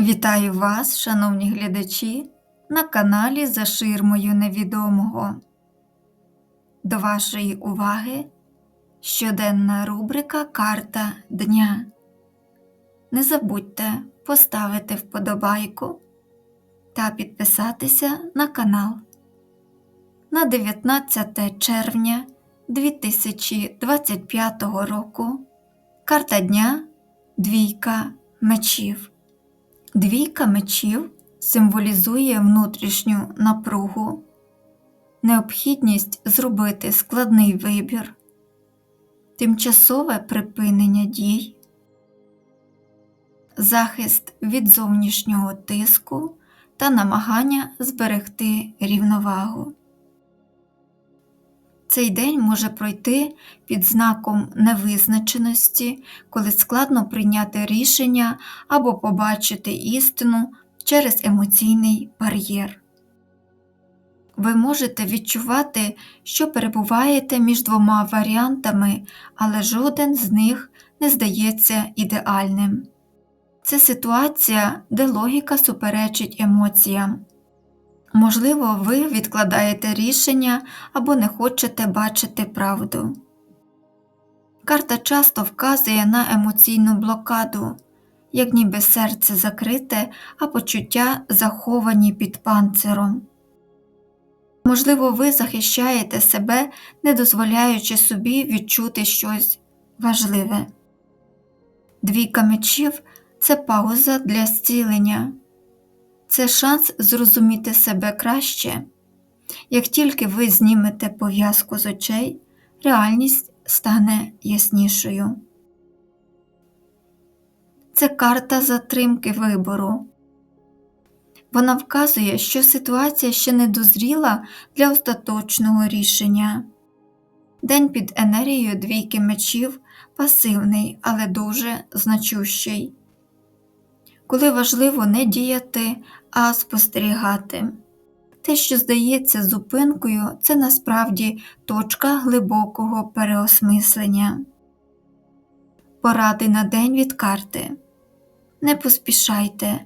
Вітаю вас, шановні глядачі, на каналі За ширмою невідомого. До вашої уваги щоденна рубрика Карта Дня. Не забудьте поставити вподобайку та підписатися на канал. На 19 червня 2025 року карта дня Двійка мечів. Двійка мечів символізує внутрішню напругу, необхідність зробити складний вибір, тимчасове припинення дій, захист від зовнішнього тиску та намагання зберегти рівновагу. Цей день може пройти під знаком невизначеності, коли складно прийняти рішення або побачити істину через емоційний бар'єр. Ви можете відчувати, що перебуваєте між двома варіантами, але жоден з них не здається ідеальним. Це ситуація, де логіка суперечить емоціям. Можливо, ви відкладаєте рішення або не хочете бачити правду. Карта часто вказує на емоційну блокаду, як ніби серце закрите, а почуття заховані під панциром. Можливо, ви захищаєте себе, не дозволяючи собі відчути щось важливе. Двійка мечів це пауза для зцілення це шанс зрозуміти себе краще. Як тільки ви знімете пов'язку з очей, реальність стане яснішою. Це карта затримки вибору. Вона вказує, що ситуація ще не дозріла для остаточного рішення. День під енергією двійки мечів пасивний, але дуже значущий коли важливо не діяти, а спостерігати. Те, що здається зупинкою, це насправді точка глибокого переосмислення. Поради на день від карти. Не поспішайте.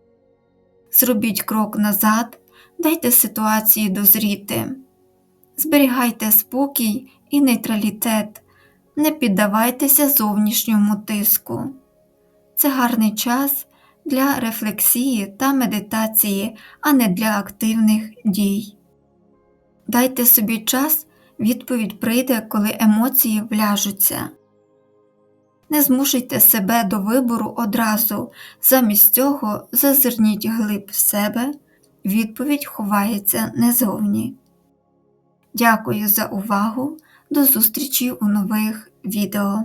Зробіть крок назад, дайте ситуації дозріти. Зберігайте спокій і нейтралітет, не піддавайтеся зовнішньому тиску. Це гарний час для рефлексії та медитації, а не для активних дій. Дайте собі час, відповідь прийде, коли емоції вляжуться. Не змушуйте себе до вибору одразу, замість цього зазирніть глиб в себе, відповідь ховається незовні. Дякую за увагу, до зустрічі у нових відео.